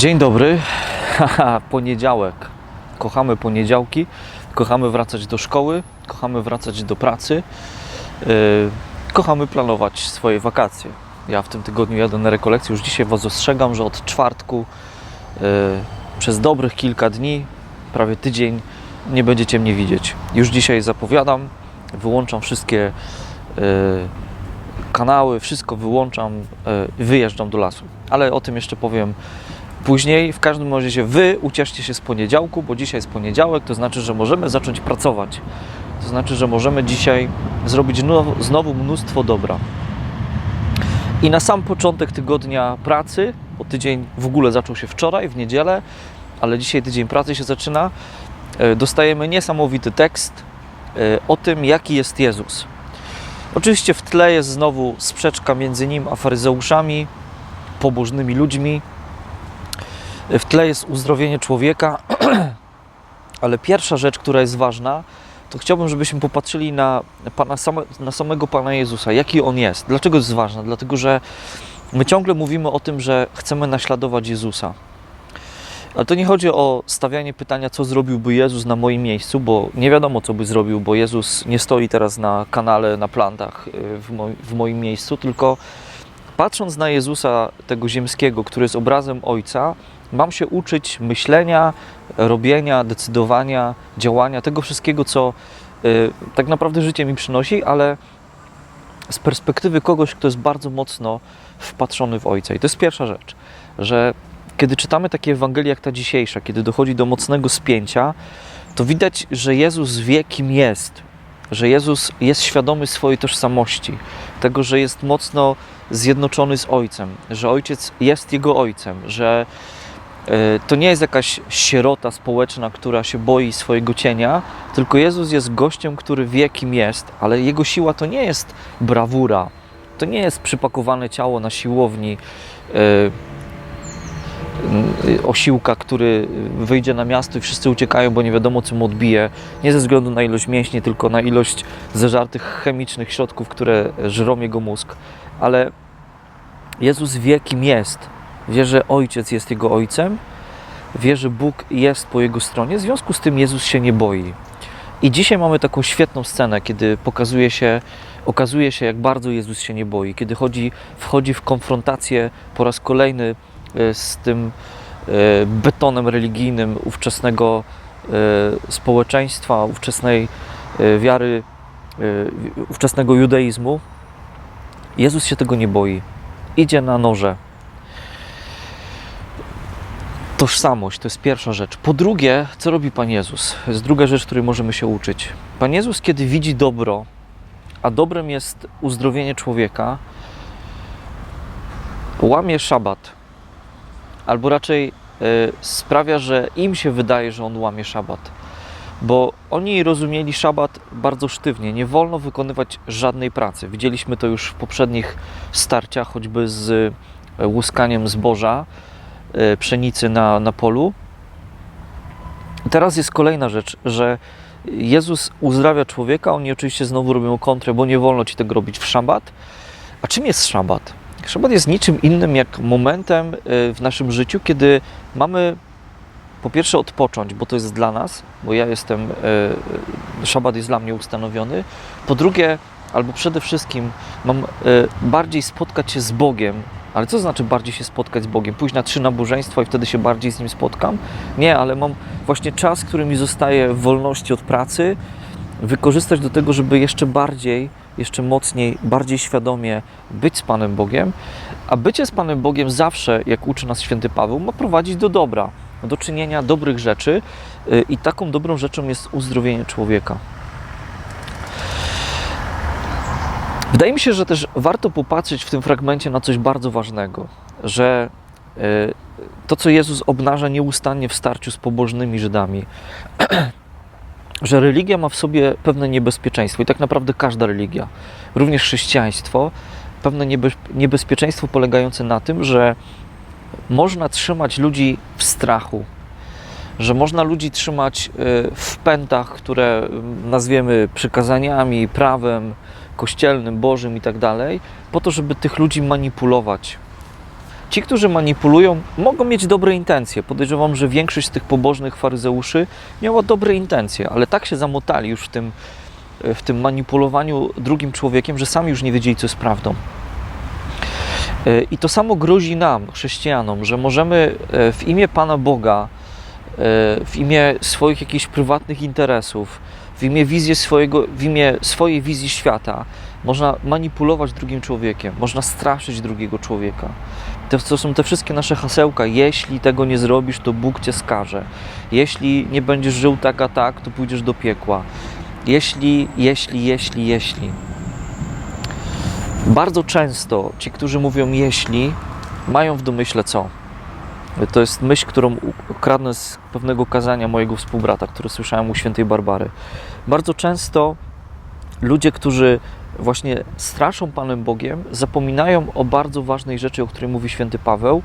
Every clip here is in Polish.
Dzień dobry. Poniedziałek. Kochamy poniedziałki, kochamy wracać do szkoły, kochamy wracać do pracy, yy, kochamy planować swoje wakacje. Ja w tym tygodniu jadę na rekolekcję. Już dzisiaj Was ostrzegam, że od czwartku yy, przez dobrych kilka dni, prawie tydzień, nie będziecie mnie widzieć. Już dzisiaj zapowiadam, wyłączam wszystkie yy, kanały, wszystko wyłączam, wyjeżdżam do lasu. Ale o tym jeszcze powiem Później, w każdym razie, wy ucieszcie się z poniedziałku, bo dzisiaj jest poniedziałek, to znaczy, że możemy zacząć pracować. To znaczy, że możemy dzisiaj zrobić no- znowu mnóstwo dobra. I na sam początek tygodnia pracy, bo tydzień w ogóle zaczął się wczoraj, w niedzielę, ale dzisiaj tydzień pracy się zaczyna, e, dostajemy niesamowity tekst e, o tym, jaki jest Jezus. Oczywiście w tle jest znowu sprzeczka między nim a faryzeuszami, pobożnymi ludźmi, w tle jest uzdrowienie człowieka, ale pierwsza rzecz, która jest ważna, to chciałbym, żebyśmy popatrzyli na, Pana, na samego Pana Jezusa, jaki On jest. Dlaczego jest ważna? Dlatego, że my ciągle mówimy o tym, że chcemy naśladować Jezusa. Ale to nie chodzi o stawianie pytania, co zrobiłby Jezus na moim miejscu, bo nie wiadomo, co by zrobił, bo Jezus nie stoi teraz na kanale, na plantach y, w, moj, w moim miejscu, tylko patrząc na Jezusa, tego ziemskiego, który jest obrazem Ojca, mam się uczyć myślenia, robienia, decydowania, działania, tego wszystkiego, co y, tak naprawdę życie mi przynosi, ale z perspektywy kogoś, kto jest bardzo mocno wpatrzony w Ojca. I to jest pierwsza rzecz, że kiedy czytamy takie Ewangelie jak ta dzisiejsza, kiedy dochodzi do mocnego spięcia, to widać, że Jezus wie, kim jest, że Jezus jest świadomy swojej tożsamości, tego, że jest mocno zjednoczony z Ojcem, że Ojciec jest Jego Ojcem, że to nie jest jakaś sierota społeczna, która się boi swojego cienia, tylko Jezus jest gościem, który wie, kim jest, ale Jego siła to nie jest brawura, to nie jest przypakowane ciało na siłowni, e, osiłka, który wyjdzie na miasto i wszyscy uciekają, bo nie wiadomo, co mu odbije. Nie ze względu na ilość mięśni, tylko na ilość zeżartych chemicznych środków, które żrą jego mózg. Ale Jezus wie, kim jest. Wie, że Ojciec jest Jego Ojcem. Wie, że Bóg jest po Jego stronie. W związku z tym Jezus się nie boi. I dzisiaj mamy taką świetną scenę, kiedy pokazuje się, okazuje się, jak bardzo Jezus się nie boi. Kiedy chodzi, wchodzi w konfrontację po raz kolejny e, z tym e, betonem religijnym ówczesnego e, społeczeństwa, ówczesnej wiary, ówczesnego judaizmu. Jezus się tego nie boi. Idzie na noże. Tożsamość to jest pierwsza rzecz. Po drugie, co robi Pan Jezus? To jest druga rzecz, której możemy się uczyć. Pan Jezus, kiedy widzi dobro, a dobrem jest uzdrowienie człowieka, łamie szabat, albo raczej e, sprawia, że im się wydaje, że on łamie szabat. Bo oni rozumieli szabat bardzo sztywnie. Nie wolno wykonywać żadnej pracy. Widzieliśmy to już w poprzednich starciach, choćby z e, łuskaniem zboża, pszenicy na, na polu. Teraz jest kolejna rzecz, że Jezus uzdrawia człowieka, oni oczywiście znowu robią kontrę, bo nie wolno ci tego robić w szabat. A czym jest szabat? Szabat jest niczym innym jak momentem y, w naszym życiu, kiedy mamy po pierwsze odpocząć, bo to jest dla nas, bo ja jestem, y, szabat jest dla mnie ustanowiony. Po drugie, albo przede wszystkim mam bardziej spotkać się z Bogiem. Ale co znaczy bardziej się spotkać z Bogiem? Pójść na trzy nabożeństwa i wtedy się bardziej z Nim spotkam? Nie, ale mam właśnie czas, który mi zostaje w wolności od pracy, wykorzystać do tego, żeby jeszcze bardziej, jeszcze mocniej, bardziej świadomie być z Panem Bogiem. A bycie z Panem Bogiem zawsze, jak uczy nas święty Paweł, ma prowadzić do dobra, do czynienia dobrych rzeczy y, i taką dobrą rzeczą jest uzdrowienie człowieka. Wydaje mi się, że też warto popatrzeć w tym fragmencie na coś bardzo ważnego, że y, to, co Jezus obnaża nieustannie w starciu z pobożnymi Żydami, że religia ma w sobie pewne niebezpieczeństwo i tak naprawdę każda religia, również chrześcijaństwo, pewne niebe, niebezpieczeństwo polegające na tym, że można trzymać ludzi w strachu, że można ludzi trzymać y, w pętach, które y, nazwiemy przykazaniami, prawem kościelnym, bożym i tak dalej, po to, żeby tych ludzi manipulować, Ci, którzy manipulują, mogą mieć dobre intencje. Podejrzewam, że większość z tych pobożnych faryzeuszy miała dobre intencje, ale tak się zamotali już w tym, w tym manipulowaniu drugim człowiekiem, że sami już nie wiedzieli, co jest prawdą. E, I to samo grozi nam, chrześcijanom, że możemy e, w imię Pana Boga, e, w imię swoich jakichś prywatnych interesów, w imię, wizji swojego, w imię swojej wizji świata, można manipulować drugim człowiekiem, można straszyć drugiego człowieka. To, to są te wszystkie nasze hasełka. Jeśli tego nie zrobisz, to Bóg cię skaże. Jeśli nie będziesz żył tak a tak, to pójdziesz do piekła. Jeśli, jeśli, jeśli, jeśli. Bardzo często ci, którzy mówią jeśli, mają w domyśle co? To jest myśl, którą ukradnę z pewnego kazania mojego współbrata, który słyszałem u świętej Barbary. Bardzo często ludzie, którzy właśnie straszą Panem Bogiem, zapominają o bardzo ważnej rzeczy, o której mówi święty Paweł,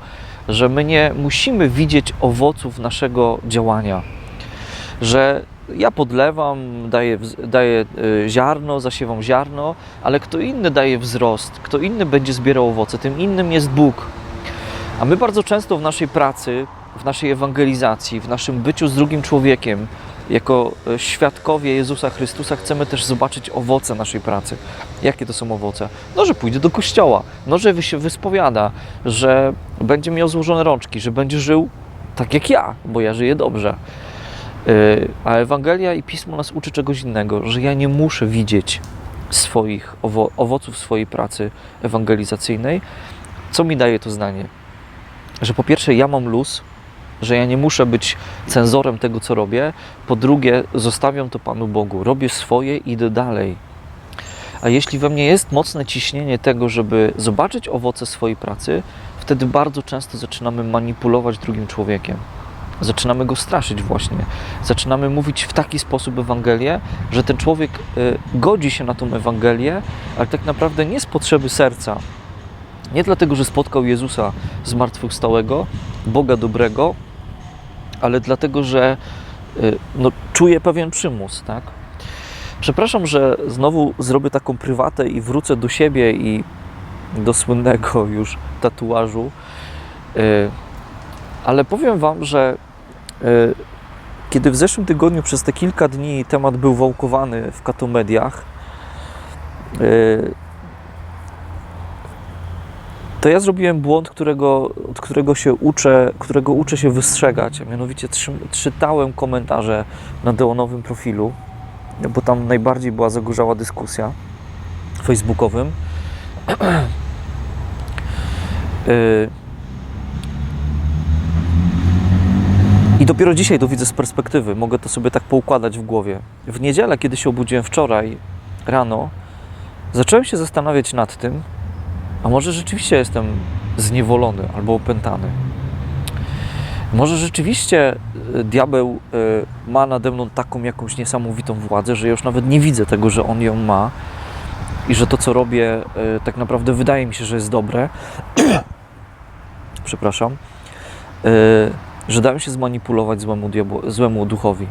że my nie musimy widzieć owoców naszego działania. Że ja podlewam, daję, daję y, ziarno, zasiewam ziarno, ale kto inny daje wzrost, kto inny będzie zbierał owoce, tym innym jest Bóg. A my bardzo często w naszej pracy, w naszej ewangelizacji, w naszym byciu z drugim człowiekiem, jako e, świadkowie Jezusa Chrystusa chcemy też zobaczyć owoce naszej pracy. Jakie to są owoce? No, że pójdzie do kościoła, no, że się wyspowiada, że będzie miał złożone rączki, że będzie żył tak jak ja, bo ja żyję dobrze. E, a Ewangelia i Pismo nas uczy czegoś innego, że ja nie muszę widzieć swoich owo owoców swojej pracy ewangelizacyjnej. Co mi daje to zdanie? Że po pierwsze ja mam luz, że ja nie muszę być cenzorem tego, co robię. Po drugie, zostawiam to Panu Bogu, robię swoje i idę dalej. A jeśli we mnie jest mocne ciśnienie tego, żeby zobaczyć owoce swojej pracy, wtedy bardzo często zaczynamy manipulować drugim człowiekiem. Zaczynamy go straszyć właśnie. Zaczynamy mówić w taki sposób Ewangelię, że ten człowiek y, godzi się na tą Ewangelię, ale tak naprawdę nie z potrzeby serca. Nie dlatego, że spotkał Jezusa zmartwychwstałego, Boga dobrego, ale dlatego, że y, no, czuję pewien przymus, tak? Przepraszam, że znowu zrobię taką prywatę i wrócę do siebie i do słynnego już tatuażu, y, ale powiem Wam, że y, kiedy w zeszłym tygodniu przez te kilka dni temat był wałkowany w katomediach, to ja zrobiłem błąd, którego, od którego się uczę, którego uczę się wystrzegać. A mianowicie czytałem komentarze na Deonowym profilu, bo tam najbardziej była zagorzała dyskusja facebookowym. Y, I dopiero dzisiaj to widzę z perspektywy. Mogę to sobie tak poukładać w głowie. W niedzielę, kiedy się obudziłem wczoraj rano, zacząłem się zastanawiać nad tym, a może rzeczywiście jestem zniewolony albo opętany? Może rzeczywiście y, diabeł y, ma nade mną taką jakąś niesamowitą władzę, że już nawet nie widzę tego, że on ją ma i że to, co robię, y, tak naprawdę wydaje mi się, że jest dobre. Przepraszam. Że dałem się zmanipulować złemu, diabło, złemu duchowi.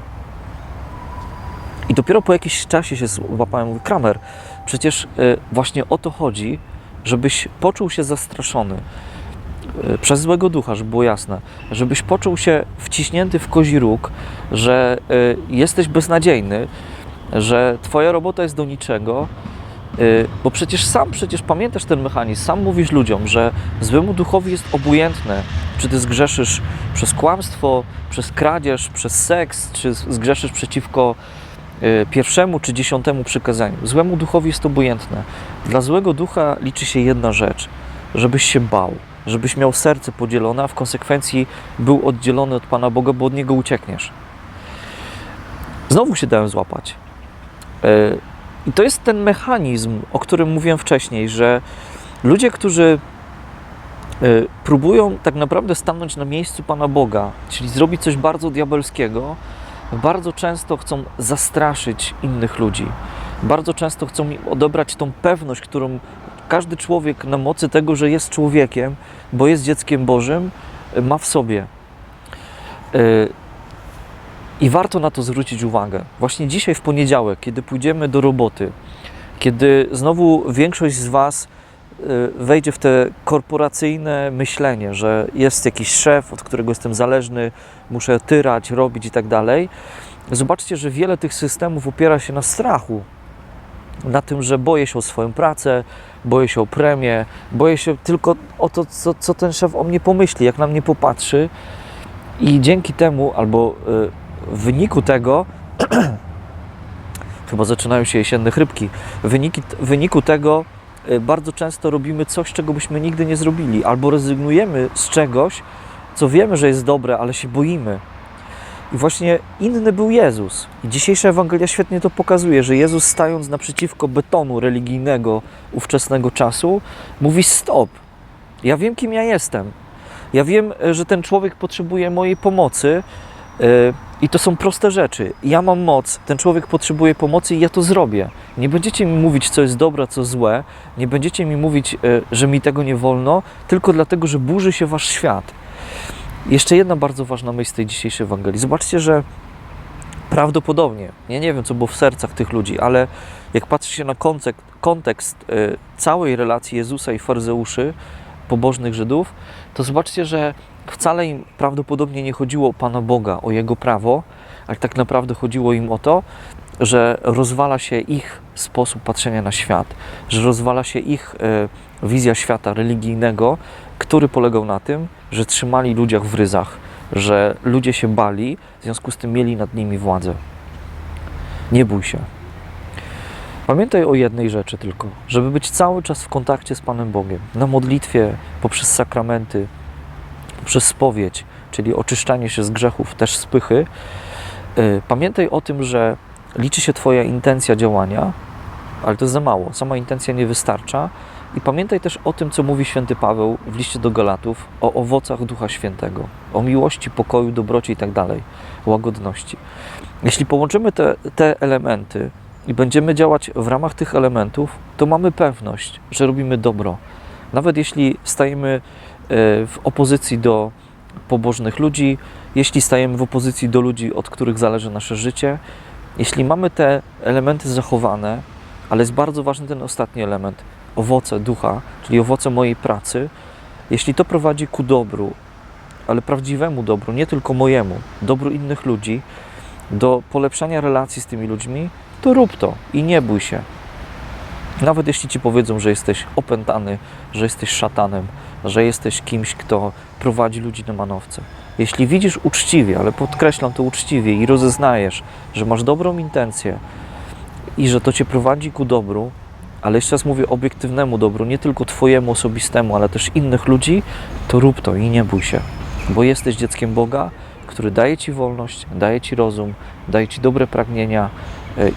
I dopiero po jakimś czasie się złapałem, mówię, Kramer, przecież właśnie o to chodzi, żebyś poczuł się zastraszony e, przez złego ducha, żeby było jasne, żebyś poczuł się wciśnięty w kozi róg, że e, jesteś beznadziejny, że twoja robota jest do niczego, e, bo przecież sam przecież pamiętasz ten mechanizm, sam mówisz ludziom, że złemu duchowi jest obojętne, czy ty zgrzeszysz przez kłamstwo, przez kradzież, przez seks, czy zgrzeszysz przeciwko pierwszemu czy dziesiątemu przykazaniu. Złemu duchowi jest obojętne. Dla złego ducha liczy się jedna rzecz: żebyś się bał, żebyś miał serce podzielone, a w konsekwencji był oddzielony od Pana Boga, bo od niego uciekniesz. Znowu się dałem złapać. Y, I to jest ten mechanizm, o którym mówiłem wcześniej, że ludzie, którzy y, próbują tak naprawdę stanąć na miejscu Pana Boga, czyli zrobić coś bardzo diabelskiego, bardzo często chcą zastraszyć innych ludzi. Bardzo często chcą im odebrać tą pewność, którą każdy człowiek na mocy tego, że jest człowiekiem, bo jest dzieckiem Bożym, ma w sobie. E, I warto na to zwrócić uwagę. Właśnie dzisiaj w poniedziałek, kiedy pójdziemy do roboty, kiedy znowu większość z Was y, wejdzie w te korporacyjne myślenie, że jest jakiś szef, od którego jestem zależny, muszę tyrać, robić i tak dalej. Zobaczcie, że wiele tych systemów opiera się na strachu, na tym, że boję się o swoją pracę, boję się o premię, boję się tylko o to, co, co ten szef o mnie pomyśli, jak na mnie popatrzy. I dzięki temu, albo y, w wyniku tego, chyba zaczynają się jesienne chrypki, w wyniku tego y, bardzo często robimy coś, czego byśmy nigdy nie zrobili, albo rezygnujemy z czegoś, co wiemy, że jest dobre, ale się boimy. I właśnie inny był Jezus. I dzisiejsza Ewangelia świetnie to pokazuje, że Jezus stając naprzeciwko betonu religijnego ówczesnego czasu, mówi stop. Ja wiem, kim ja jestem. Ja wiem, e, że ten człowiek potrzebuje mojej pomocy i to są proste rzeczy. Ja mam moc, ten człowiek potrzebuje pomocy i ja to zrobię. Nie będziecie mi mówić, co jest dobre, co złe. Nie będziecie mi mówić, yy, że mi tego nie wolno, tylko dlatego, że burzy się wasz świat. Jeszcze jedna bardzo ważna myśl tej dzisiejszej Ewangelii. Zobaczcie, że prawdopodobnie, ja nie wiem, co było w sercach tych ludzi, ale jak patrzy się na kontekst, kontekst y, całej relacji Jezusa i faryzeuszy, pobożnych Żydów, to zobaczcie, że wcale im prawdopodobnie nie chodziło o Pana Boga, o Jego prawo, ale tak naprawdę chodziło im o to, że rozwala się ich sposób patrzenia na świat, że rozwala się ich y, wizja świata religijnego, który polegał na tym, że trzymali ludziach w ryzach, że ludzie się bali, w związku z tym mieli nad nimi władzę. Nie bój się. Pamiętaj o jednej rzeczy tylko, żeby być cały czas w kontakcie z Panem Bogiem, na modlitwie, poprzez sakramenty, poprzez spowiedź, czyli oczyszczanie się z grzechów, też z pychy. Yy, Pamiętaj o tym, że liczy się Twoja intencja działania, ale to za mało. Sama intencja nie wystarcza. I pamiętaj też o tym, co mówi święty Paweł w liście do Galatów, o owocach Ducha Świętego, o miłości, pokoju, dobroci i tak łagodności. Jeśli połączymy te, te elementy i będziemy działać w ramach tych elementów, to mamy pewność, że robimy dobro. Nawet jeśli stajemy e, w opozycji do pobożnych ludzi, jeśli stajemy w opozycji do ludzi, od których zależy nasze życie, jeśli mamy te elementy zachowane, ale jest bardzo ważny ten ostatni element, owoce ducha, czyli owoce mojej pracy, jeśli to prowadzi ku dobru, ale prawdziwemu dobru, nie tylko mojemu, dobru innych ludzi, do polepszania relacji z tymi ludźmi, to rób to i nie bój się. Nawet jeśli ci powiedzą, że jesteś opętany, że jesteś szatanem, że jesteś kimś, kto prowadzi ludzi na manowce. Jeśli widzisz uczciwie, ale podkreślam to uczciwie i rozeznajesz, że masz dobrą intencję i że to cię prowadzi ku dobru, ale jeszcze raz mówię obiektywnemu dobru, nie tylko Twojemu osobistemu, ale też innych ludzi, to rób to i nie bój się, bo jesteś dzieckiem Boga, który daje Ci wolność, daje Ci rozum, daje Ci dobre pragnienia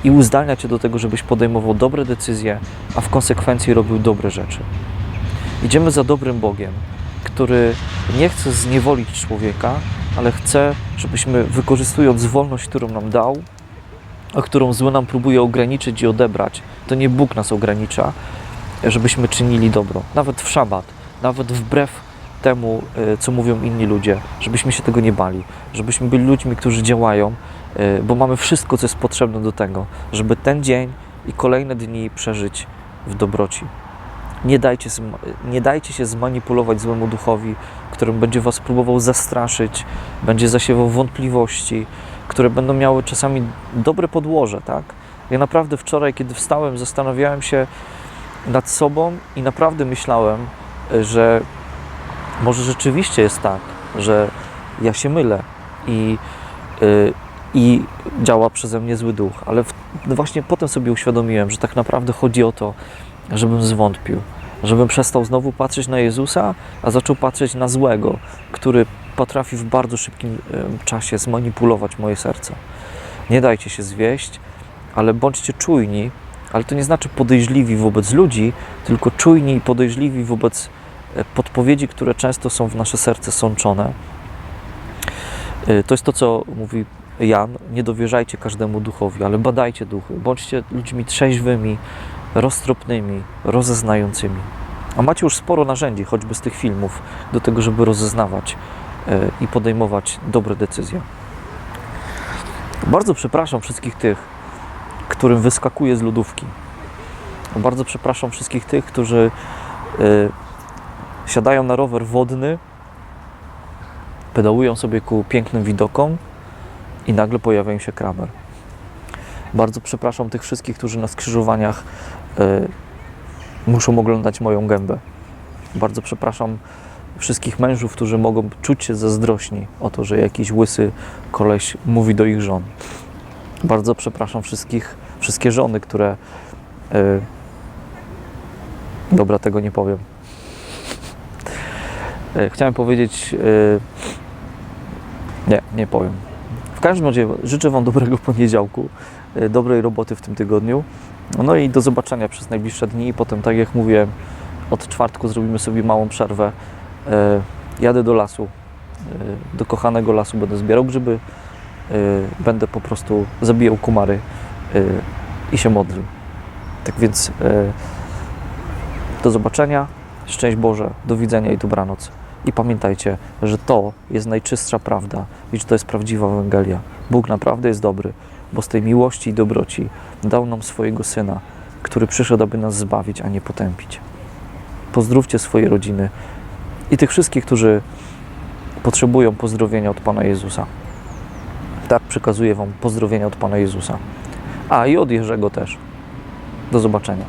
i uzdalnia Cię do tego, żebyś podejmował dobre decyzje, a w konsekwencji robił dobre rzeczy. Idziemy za dobrym Bogiem, który nie chce zniewolić człowieka, ale chce, żebyśmy wykorzystując wolność, którą nam dał, a którą zły nam próbuje ograniczyć i odebrać, to nie Bóg nas ogranicza, żebyśmy czynili dobro. Nawet w szabat, nawet wbrew temu, e, co mówią inni ludzie, żebyśmy się tego nie bali, żebyśmy byli ludźmi, którzy działają, e, bo mamy wszystko, co jest potrzebne do tego, żeby ten dzień i kolejne dni przeżyć w dobroci. Nie dajcie, nie dajcie się zmanipulować złemu duchowi, którym będzie was próbował zastraszyć, będzie zasiewał wątpliwości, które będą miały czasami dobre podłoże, tak? Ja naprawdę wczoraj, kiedy wstałem, zastanawiałem się nad sobą i naprawdę myślałem, że może rzeczywiście jest tak, że ja się mylę i, yy, i działa przeze mnie zły duch, ale w, no właśnie potem sobie uświadomiłem, że tak naprawdę chodzi o to, żebym zwątpił, żebym przestał znowu patrzeć na Jezusa, a zaczął patrzeć na złego, który potrafi w bardzo szybkim czasie zmanipulować moje serce. Nie dajcie się zwieść, ale bądźcie czujni, ale to nie znaczy podejrzliwi wobec ludzi, tylko czujni i podejrzliwi wobec e, podpowiedzi, które często są w nasze serce sączone. E, To jest to, co mówi Jan, nie dowierzajcie każdemu duchowi, ale badajcie duchy. Bądźcie ludźmi trzeźwymi, roztropnymi, rozeznającymi. A macie już sporo narzędzi, choćby z tych filmów, do tego, żeby rozeznawać e, i podejmować dobre decyzje. Bardzo przepraszam wszystkich tych, którym wyskakuje z lodówki. Bardzo przepraszam wszystkich tych, którzy y, siadają na rower wodny, pedałują sobie ku pięknym widokom i nagle pojawia im się kramer. Bardzo przepraszam tych wszystkich, którzy na skrzyżowaniach y, muszą oglądać moją gębę. Bardzo przepraszam wszystkich mężów, którzy mogą czuć się zazdrośni o to, że jakiś łysy koleś mówi do ich żon. Bardzo przepraszam wszystkich, wszystkie żony, które. y, dobra, tego nie powiem. Y, chciałem powiedzieć. y, nie, nie powiem. W każdym razie życzę Wam dobrego poniedziałku, y, dobrej roboty w tym tygodniu. No i do zobaczenia przez najbliższe dni. Potem, tak jak mówiłem, od czwartku zrobimy sobie małą przerwę. E, Jadę do lasu, e, do kochanego lasu, będę zbierał grzyby, e, będę po prostu zabijał kumary e, i się modlił. Tak więc e, do zobaczenia, szczęść Boże, do widzenia i dobranoc. I pamiętajcie, że to jest najczystsza prawda i że to jest prawdziwa Ewangelia. Bóg naprawdę jest dobry, bo z tej miłości i dobroci dał nam swojego Syna, który przyszedł, aby nas zbawić, a nie potępić. Pozdrówcie swoje rodziny i tych wszystkich, którzy potrzebują pozdrowienia od Pana Jezusa. Tak przekazuję Wam pozdrowienia od Pana Jezusa. A i od Jerzego też. Do zobaczenia.